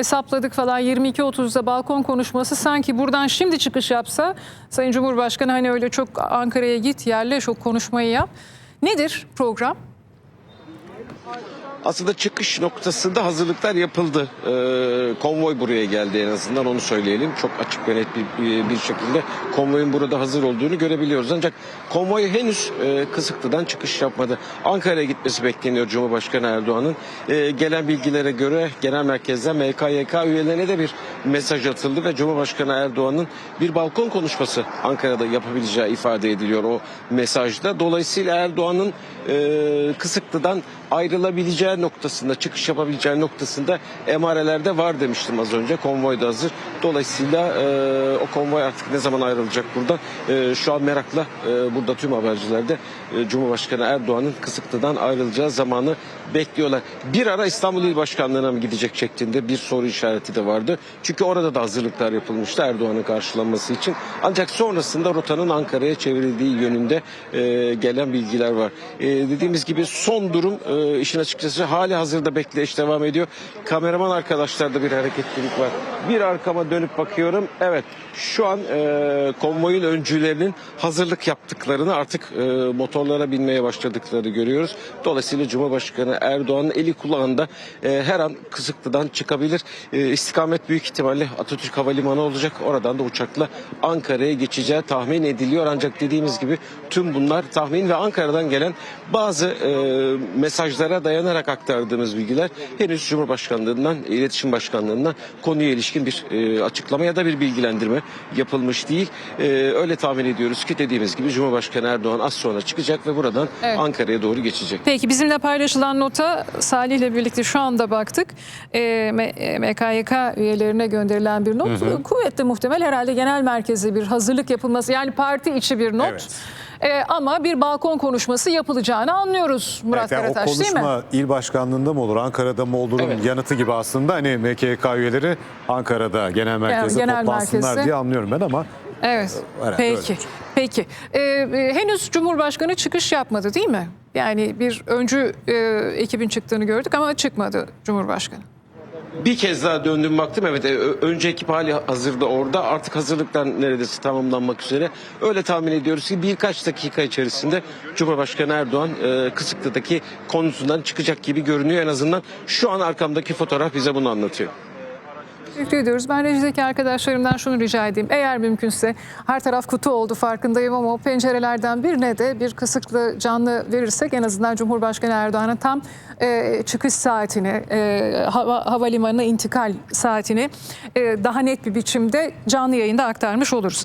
hesapladık falan 22.30'da balkon konuşması sanki buradan şimdi çıkış yapsa Sayın Cumhurbaşkanı hani öyle çok Ankara'ya git yerleş o konuşmayı yap. Nedir program? Aslında çıkış noktasında hazırlıklar yapıldı. Ee, konvoy buraya geldi en azından onu söyleyelim. Çok açık ve net bir, bir şekilde konvoyun burada hazır olduğunu görebiliyoruz. Ancak konvoy henüz e, Kısıklı'dan çıkış yapmadı. Ankara'ya gitmesi bekleniyor Cumhurbaşkanı Erdoğan'ın. Ee, gelen bilgilere göre genel merkezden MKYK üyelerine de bir mesaj atıldı ve Cumhurbaşkanı Erdoğan'ın bir balkon konuşması Ankara'da yapabileceği ifade ediliyor o mesajda. Dolayısıyla Erdoğan'ın e, Kısıklı'dan ayrılabileceği noktasında, çıkış yapabileceği noktasında emarelerde var demiştim az önce. Konvoy da hazır. Dolayısıyla e, o konvoy artık ne zaman ayrılacak buradan? E, şu an merakla e, burada tüm habercilerde e, Cumhurbaşkanı Erdoğan'ın Kısıklı'dan ayrılacağı zamanı bekliyorlar. Bir ara İstanbul İl Başkanlığı'na mı gidecek şeklinde bir soru işareti de vardı. Çünkü orada da hazırlıklar yapılmıştı Erdoğan'ın karşılanması için. Ancak sonrasında rotanın Ankara'ya çevrildiği yönünde e, gelen bilgiler var. E, dediğimiz gibi son durum e, işin açıkçası hali hazırda bekleyiş devam ediyor. Kameraman arkadaşlarda bir hareketlilik var. Bir arkama dönüp bakıyorum. Evet şu an e, konvoyun öncülerinin hazırlık yaptıklarını artık e, motorlara binmeye başladıklarını görüyoruz. Dolayısıyla Cumhurbaşkanı Erdoğan'ın eli kulağında e, her an Kısıklı'dan çıkabilir. E, istikamet büyük ihtimalle Atatürk Havalimanı olacak. Oradan da uçakla Ankara'ya geçeceği tahmin ediliyor. Ancak dediğimiz gibi tüm bunlar tahmin ve Ankara'dan gelen bazı e, mesajlara dayanarak aktardığımız bilgiler henüz Cumhurbaşkanlığından, İletişim Başkanlığından konuya ilişkin bir e, açıklama ya da bir bilgilendirme yapılmış değil. E, öyle tahmin ediyoruz ki dediğimiz gibi Cumhurbaşkanı Erdoğan az sonra çıkacak ve buradan Evet. Ankara'ya doğru geçecek. Peki bizimle paylaşılan nota Salih ile birlikte şu anda baktık. E, M- e, MKYK üyelerine gönderilen bir not. Kuvvetli muhtemel herhalde genel merkezi bir hazırlık yapılması yani parti içi bir not. Evet. E, ama bir balkon konuşması yapılacağını anlıyoruz Murat Evet, yani o Karataş değil mi? konuşma il başkanlığında mı olur, Ankara'da mı olurun Evet. yanıtı gibi aslında hani MKK üyeleri Ankara'da genel merkezde genel toplansınlar merkezde. diye anlıyorum ben ama Evet. Herhalde Peki. öyle. Peki. Ee, e, henüz Cumhurbaşkanı çıkış yapmadı değil mi? Yani bir öncü e, ekibin çıktığını gördük ama çıkmadı Cumhurbaşkanı. Bir kez daha döndüm baktım evet e, ö- önce ekip hali hazırda orada artık hazırlıklar neredeyse tamamlanmak üzere. Öyle tahmin ediyoruz ki birkaç dakika içerisinde Cumhurbaşkanı Erdoğan e, Kısıklı'daki konusundan çıkacak gibi görünüyor en azından şu an arkamdaki fotoğraf bize bunu anlatıyor. Teşekkür ediyoruz. Ben rejideki arkadaşlarımdan şunu rica edeyim. Eğer mümkünse her taraf kutu oldu farkındayım ama o pencerelerden birine de bir kısıklı canlı verirsek en azından Cumhurbaşkanı Erdoğan'ın tam e, çıkış saatini, e, hava, havalimanına intikal saatini e, daha net bir biçimde canlı yayında aktarmış oluruz.